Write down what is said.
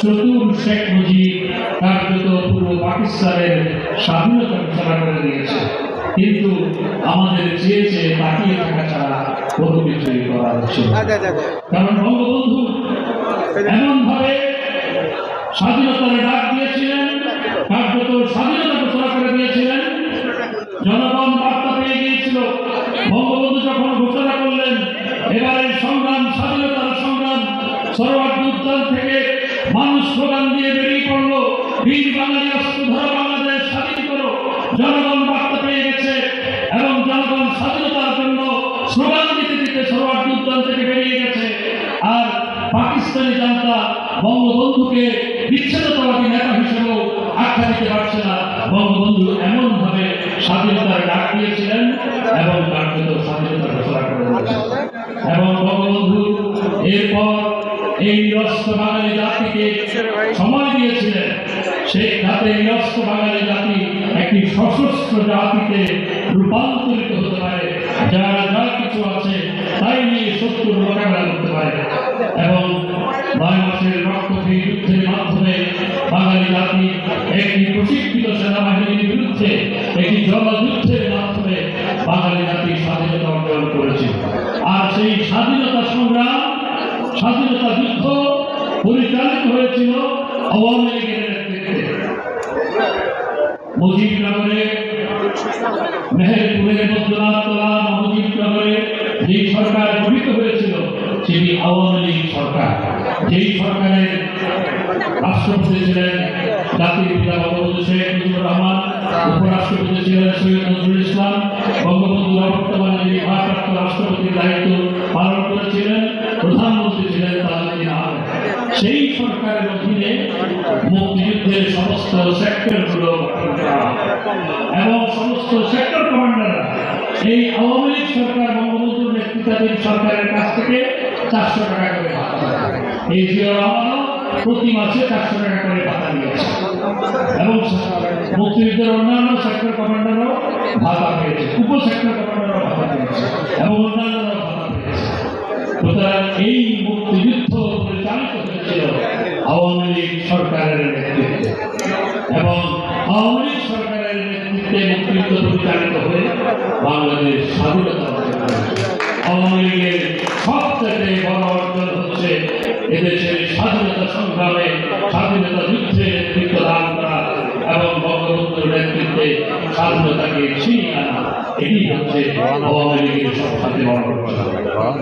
চতুর শেখ মুজিব কার্যত পূর্ব পাকিস্তানের কিন্তু আমাদের চেয়েছে তাকিয়ে থাকা ছাড়া কোনো কিছুই করা হচ্ছে আচ্ছা, আচ্ছা, আচ্ছা। কারণ বঙ্গবন্ধু এমনভাবে স্বাধীনতার ডাক দিয়েছিলেন, কার্যত স্বাধীনতা ঘোষণা করে দিয়েছিলেন। জনগণ বার্তা পেয়ে গিয়েছিল। বঙ্গবন্ধু যখন ঘোষণা করলেন, এবারে সংগ্রাম, স্বাধীনতার সংগ্রাম, সর্বাগ্র উদ্যান থেকে মানুষ স্লোগান দিয়ে বেরিয়ে পড়ল। বীর বাঙালি অস্ত্রধর বাংলাদেশ পাকিস্তানি জনতা বঙ্গবন্ধুকে বিচ্ছিন্নতাবাদী নেতা হিসেবেও আখ্যা দিতে পারছে না। বঙ্গবন্ধু এমন ভাবে স্বাধীনতার ডাক দিয়েছিলেন এবং কার্যত স্বাধীনতা ঘোষণা করে এবং বঙ্গবন্ধু এরপর এই নিরস্ত বাঙালি জাতিকে সময় দিয়েছিলেন। সেই যাতে নিরস্ত বাঙালি জাতি একটি সশস্ত্র জাতিতে রূপান্তরিত হতে পারে। যারা যা কিছু আছে, তাই নিয়ে শত্রুর মোকাবেলা করতে পারে। এবং নয় মাসের রক্তক্ষয়ী যুদ্ধের মাধ্যমে বাঙালি জাতি একটি প্রশিক্ষিত সেনাবাহিনীর বিরুদ্ধে একটি জনযুদ্ধের মাধ্যমে বাঙালি জাতি স্বাধীনতা অর্জন করেছে। আর সেই স্বাধীনতা সংগ্রাম, স্বাধীনতা যুদ্ধ পরিচালিত হয়েছিল আওয়ামী লীগের নেতৃত্বে। মুজিবনগরে মেহেরপুরে বদ্রনাথতলা মুজিবনগরে যেই সরকার গঠিত হয়েছিল সেটি আওয়ামী লীগ সরকার, যেই সরকারের রাষ্ট্রপতি ছিলেন, জাতির পিতা বঙ্গবন্ধু শেখ মুজিবুর রহমান, উপরাষ্ট্রপতি ছিলেন সৈয়দ নজরুল ইসলাম, বঙ্গবন্ধু বর্তমানে যিনি ভারপ্রাপ্ত রাষ্ট্রপতির দায়িত্ব পালন করেছিলেন, প্রধানমন্ত্রী ছিলেন তাজউদ্দিন আহমেদ। সেই সরকারের অধীনে মুক্তিযুদ্ধের সমস্ত সেক্টরগুলো গঠন এবং সমস্ত সেক্টর কমান্ডাররা এই আওয়ামী লীগ সরকার বঙ্গবন্ধুর নেতৃত্বাধীন সরকারের কাছ থেকে চারশো টাকা করে এই জিয়া প্রতি মাসে চারশো টাকা করে ভাতা নিয়েছে এবং মুক্তিযুদ্ধের অন্যান্য সেক্টর কমান্ডারও ভাতা পেয়েছে। উপ সেক্টর কমান্ডারও ভাতা পেয়েছে। এবং পেয়েছে। সুতরাং এই মুক্তিযুদ্ধ পরিচালিত হয়েছিল আওয়ামী লীগ সরকারের নেতৃত্বে। এবং আওয়ামী লীগ সরকারের নেতৃত্বে মুক্তিযুদ্ধ পরিচালিত হয়ে বাংলাদেশ স্বাধীনতা। আওয়ামী লীগের সবচেয়ে বড় অর্জন হচ্ছে এদেশের স্বাধীনতা সংগ্রামে স্বাধীনতা যুদ্ধে নেতৃত্ব দান করা এবং বঙ্গবন্ধুর নেতৃত্বে স্বাধীনতাকে ছিনিয়ে আনা। এটি হচ্ছে আওয়ামী লীগের সবচেয়ে বড় অর্জন।